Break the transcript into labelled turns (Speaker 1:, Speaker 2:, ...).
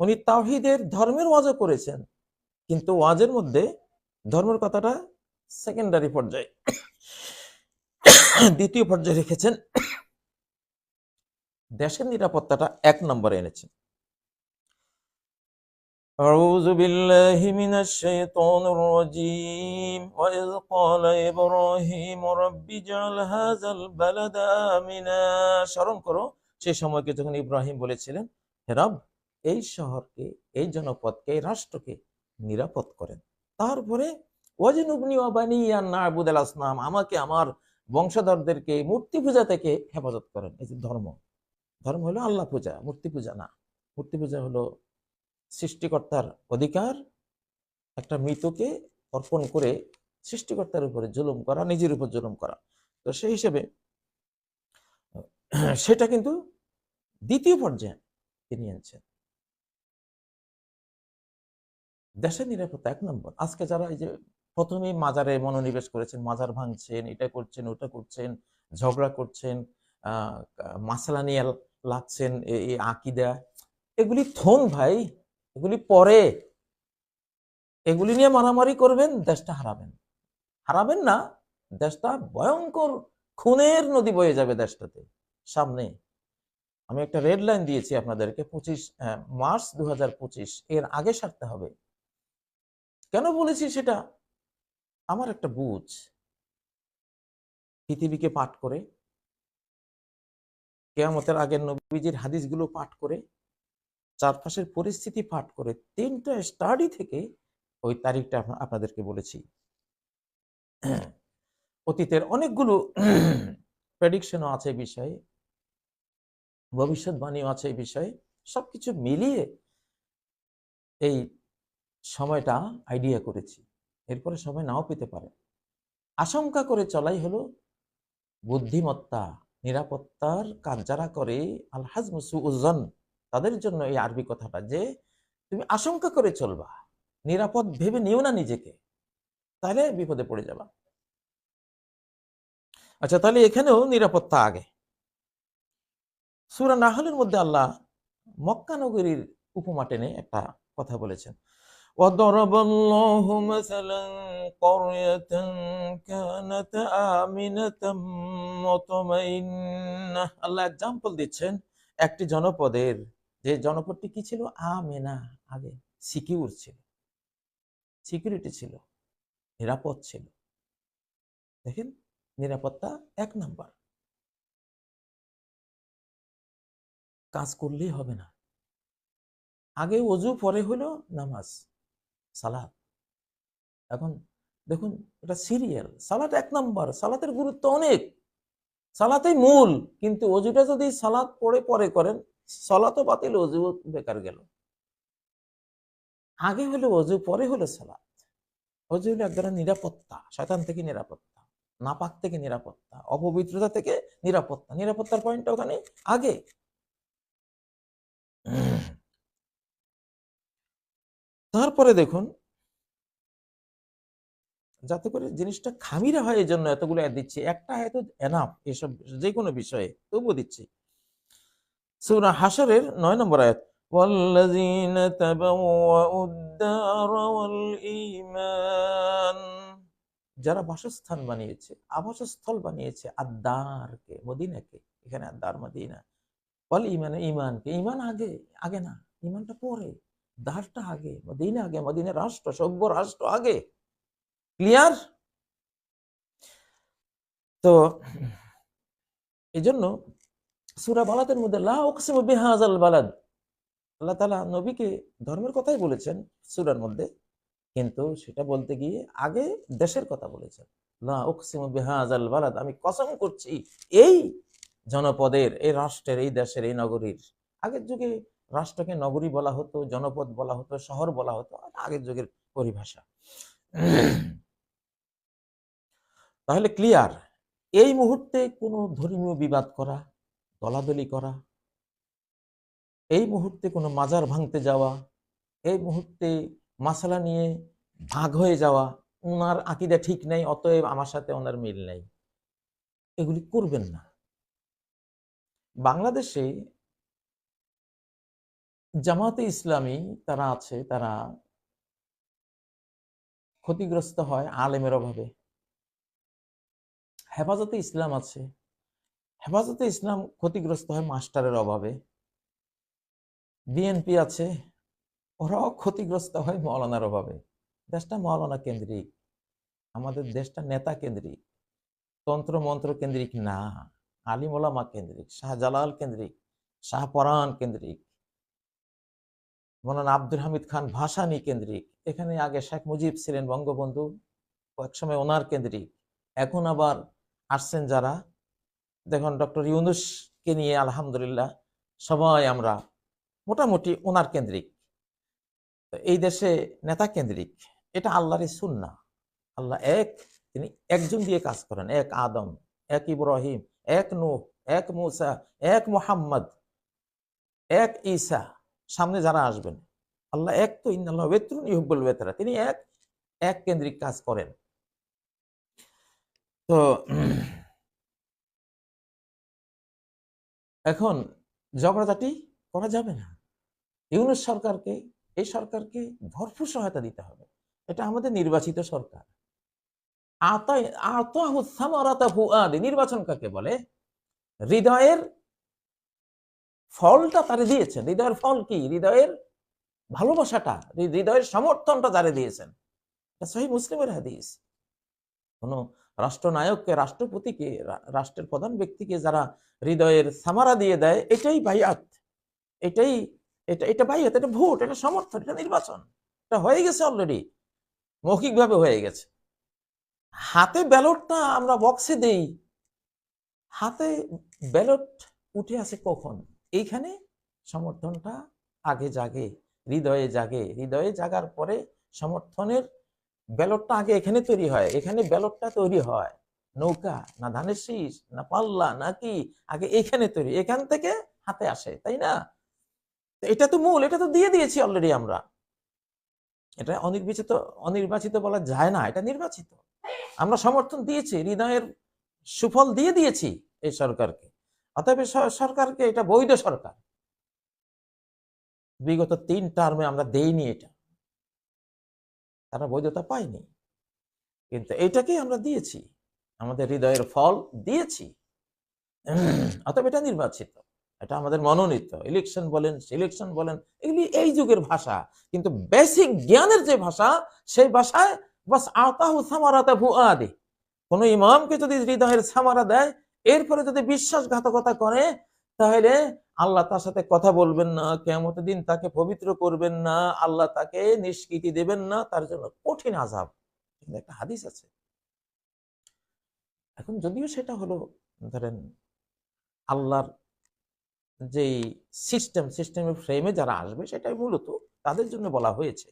Speaker 1: উনি তাওহিদের ধর্মের ওয়াজও করেছেন কিন্তু ওয়াজের মধ্যে ধর্মের কথাটা সেকেন্ডারি পর্যায়ে দ্বিতীয় পর্যায়ে রেখেছেন দেশের নিরাপত্তাটা এক নম্বরে এনেছেন أعوذ بالله من الشيطان الرجيم وإذ قال إبراهيم رب اجعل هذا البلد آمنا স্মরণ করো সেই সময়কে যখন ইব্রাহিম বলেছিলেন হে রব এই শহরকে, এই জনপদকে, এই রাষ্ট্রকে নিরাপদ করেন। তারপরে, ওয়াজিনুবনি ওয়াবানি নাবুদাল আসনাম, আমাকে আমার বংশধরদেরকে মূর্তি পূজা থেকে হেফাজত করেন। এই যে ধর্ম। ধর্ম হলো আল্লাহ পূজা, মূর্তি পূজা না। মূর্তি পূজা হলো সৃষ্টিকর্তার অধিকার, একটা মৃতকে অর্পণ করে সৃষ্টিকর্তার উপরে জুলুম করা, নিজের উপর জুলুম করা। তো সেই হিসেবে, সেটা কিন্তু দ্বিতীয় পর্যায়ে তিনি আনছেন দেশের নিরাপত্তা এক নম্বর। আজকে যারা এই যে প্রথমেই মাজারে মনোনিবেশ করেছেন, মাজার ভাঙছেন, এটা করছেন, ওটা করছেন, ঝগড়া করছেন মাসালা নিয়ে লাগছেন এই আকিদা, এগুলি থন ভাই, এগুলি পরে। এগুলি নিয়ে মারামারি করবেন, দেশটা হারাবেন। হারাবেন না, দেশটা ভয়ঙ্কর খুনের নদী বয়ে যাবে দেশটাতে, সামনে। আমি একটা রেড লাইন দিয়েছি আপনাদেরকে, পঁচিশ মার্চ দু হাজার পঁচিশ, এর আগে সারতে হবে। কেন বলেছি সেটা? আমার একটা বুঝ। পৃথিবীকে পাঠ করে, কেয়ামতের আগের নবীজির হাদিসগুলো পাঠ করে, চারপাশের পরিস্থিতি পাঠ করে, তিনটা স্টাডি থেকে ওই তারিখটা আপনাদেরকে বলেছি। অতীতের অনেকগুলো প্রেডিকশনও আছে বিষয়ে, ভবিষ্যৎবাণীও আছে এই বিষয়ে, সবকিছু মিলিয়ে এই সময়টা আইডিয়া করেছি। এরপরে সময় নাও পেতে পারে। আশঙ্কা করে চলাই হলো বুদ্ধিমত্তা, নিরাপত্তার কাজ যারা করে আল হাজমুসু উজ্জান তাদের জন্য এই আরবি কথাটা যে, তুমি আশঙ্কা করে চলবা, নিরাপদ ভেবে নিও না নিজেকে, তাহলে বিপদে পড়ে যাবা। আচ্ছা তাহলে এখানেও নিরাপত্তা আগে। সুরা নাহলের মধ্যে আল্লাহ মক্কানগরীর উপমা টেনে একটা কথা বলেছেন। وضرب الله مثلا قرية كانت آمنة مطمئنة আল্লাহ এক্সাম্পল দিচ্ছেন একটি জনপদের যে জনপদটি কি ছিল আমেনা আগে সিকিউর ছিল সিকিউরিটি ছিল নিরাপদ ছিল দেখেন নিরাপত্তা এক নাম্বার কাজ করলেই হবে না আগে অজু পরে হলো নামাজ সালাদ। এখন দেখুন, এটা সিরিয়াল। সালাত এক নাম্বার। সালাতের গুরুত্ব অনেক। সালাতেই মূল। কিন্তু অজুটা যদি সালাত পড়ে পরে করেন সালাতও বাতিল অজু বেকার গেল। আগে হলো অজু, পরে হলো সালাত অজু হলো এক ধরনের নিরাপত্তা, শয়তান থেকে নিরাপত্তা, নাপাক থেকে নিরাপত্তা, অপবিত্রতা থেকে নিরাপত্তা। নিরাপত্তার পয়েন্টটা ওখানে আগে। তারপরে দেখুন যাতে করে জিনিসটা খামিরা হয় এই জন্য এতগুলো অ্যাড দিচ্ছি একটা হয়তো এনাফ এসব যে কোনো বিষয়ে তবুও দিচ্ছি সূরা হাসরের নয় নম্বর আয়াত والذين تبوأوا الدار والإيمان যারা বাসস্থান বানিয়েছে আবাসস্থল বানিয়েছে আদারকে মদিনাকে এখানে আদার মদিনা বল ইমানে ইমানকে ইমান আগে আগে না ইমানটা পরে দারটা আগে, মদিনা আগে, মদিনা রাষ্ট্র, সভ্য রাষ্ট্র আগে। ক্লিয়ার তো এই জন্য সুরা বালাতের মধ্যে আল্লাহ তাআলা নবীকে ধর্মের কথাই বলেছেন সুরার মধ্যে, কিন্তু সেটা বলতে গিয়ে আগে দেশের কথা বলেছেন। লা উকসিমু বিহাজাল বালাদ, আমি কসম করছি, এই জনপদের, এই রাষ্ট্রের, এই দেশের, এই নগরীর আগের যুগে রাষ্ট্রকে নগরী বলা হতো, জনপদ বলা হতো, শহর বলা হতো আগের যুগের পরিভাষা। তাহলে ক্লিয়ার এই মুহূর্তে কোনো ধর্মীয় বিবাদ করা, দলাদলি করা, এই মুহূর্তে কোনো মাজার ভাঙতে যাওয়া, এই মুহূর্তে মাসালা নিয়ে ভাগ হয়ে যাওয়া ওনার আকিদা ঠিক নেই, অতএব আমার সাথে ওনার মিল নেই। এগুলি করবেন না। বাংলাদেশে জামাতে ইসলামী তারা আছে, তারা ক্ষতিগ্রস্ত হয় আলেমের অভাবে। হেফাজতে ইসলাম আছে। হেফাজতে ইসলাম ক্ষতিগ্রস্ত হয় মাস্টারের অভাবে। বিএনপি আছে, ওরাও ক্ষতিগ্রস্ত হয় মৌলানার অভাবে। দেশটা মৌলানা কেন্দ্রিক, আমাদের দেশটা নেতা কেন্দ্রিক, তন্ত্র মন্ত্র কেন্দ্রিক না, আলিমোলামা কেন্দ্রিক, শাহজালাল কেন্দ্রিক শাহপরাণ কেন্দ্রিক মৌলানা আব্দুল হামিদ খান ভাসানী কেন্দ্রিক। এখানে আগে শেখ মুজিব ছিলেন বঙ্গবন্ধু একসময় ওনার কেন্দ্রিক। এখন আবার আসছেন যারা। দেখুন, ডক্টর ইউনুসকে নিয়ে আলহামদুলিল্লাহ সবাই আমরা মোটামুটি ওনার কেন্দ্রিক। এই দেশে নেতা কেন্দ্রিক, এটা আল্লাহরই সুন্না। আল্লাহ এক, তিনি একজন দিয়ে কাজ করেন। এক আদম, এক ইব্রাহিম, এক নূহ, এক মুসা, এক মোহাম্মদ, এক ঈসা। সামনে যারা আসবেন। আল্লাহ এক তো ইন্নাল্লাহ বেতরুন ইহুব্বুল বেতরা তিনি এক এক কেন্দ্রিক কাজ করেন। তো এখন ঝগড়াঝাটি করা যাবে না। ইউনুস সরকারকে, এই সরকারকে ভরপুর সহায়তা দিতে হবে। এটা আমাদের নির্বাচিত সরকার। আতায় আতাহু নির্বাচন কাকে বলে? হৃদয়ের ফলটা তারে দিয়েছেন, হৃদয়ের ফল কি? হৃদয়ের ভালোবাসাটা হৃদয়ের সমর্থনটা তারে দিয়েছেন। সহি মুসলিমের হাদিস। কোন রাষ্ট্রনায়ককে, রাষ্ট্রপতিকে রাষ্ট্রের প্রধান ব্যক্তিকে যারা হৃদয়ের সামারা দিয়ে দেয়, এটাই বাইয়াত। এটাই, এটা এটা বাইয়াত, এটা ভোট, এটা সমর্থন, এটা নির্বাচন। এটা হয়ে গেছে অলরেডি মৌখিকভাবে হয়ে গেছে। হাতে ব্যালটটা আমরা বক্সে দেই। হাতে ব্যালট উঠে আসে কখন? এইখানে সমর্থনটা আগে জাগে, হৃদয়ে জাগে। হৃদয়ে জাগার পরে সমর্থনের ব্যালটটা আগে এখানে তৈরি হয়। এখানে ব্যালটটা তৈরি হয়। নৌকা, না ধানের শীষ, না পাল্লা, না কি, আগে এখানে তৈরি। এখান থেকে হাতে আসে, তাই না? এটা তো মূল, এটা তো দিয়ে দিয়েছি অলরেডি আমরা। এটা অনির্বাচিত অনির্বাচিত বলা যায় না, এটা নির্বাচিত। আমরা সমর্থন দিয়েছি, হৃদয়ের সুফল দিয়ে দিয়েছি এই সরকারকে। অতএব সরকারকে এটা বৈধ সরকার। বিগত তিন টার্মে আমরা দেইনি এটা। তারা বৈধতা পায়নি। কিন্তু এটাকেই আমরা দিয়েছি। আমাদের হৃদয়ের ফল দিয়েছি। অতএব এটা নির্বাচিত। এটা আমাদের মনোনীত। ইলেকশন বলেন সিলেকশন বলেন, এগুলি এই যুগের ভাষা। কিন্তু বেসিক জ্ঞানের যে ভাষা, সেই ভাষায়, বাস আতাহু সামারাতা ফুআদি কোন ইমামকে যদি হৃদয়ের সামারা দেয় এরপরে যদি বিশ্বাসঘাতকতা করে, তাহলে আল্লাহ তার সাথে কথা বলবেন না কেমত দিন তাকে পবিত্র করবেন না, আল্লাহ তাকে নিষ্কৃতি দেবেন না, তার জন্য কঠিন আজাব একটা হাদিস আছে। এখন যদিও সেটা হলো, ধরেন আল্লাহর যেই সিস্টেম সিস্টেমের ফ্রেমে যারা আসবে, সেটাই মূলত তাদের জন্য বলা হয়েছে।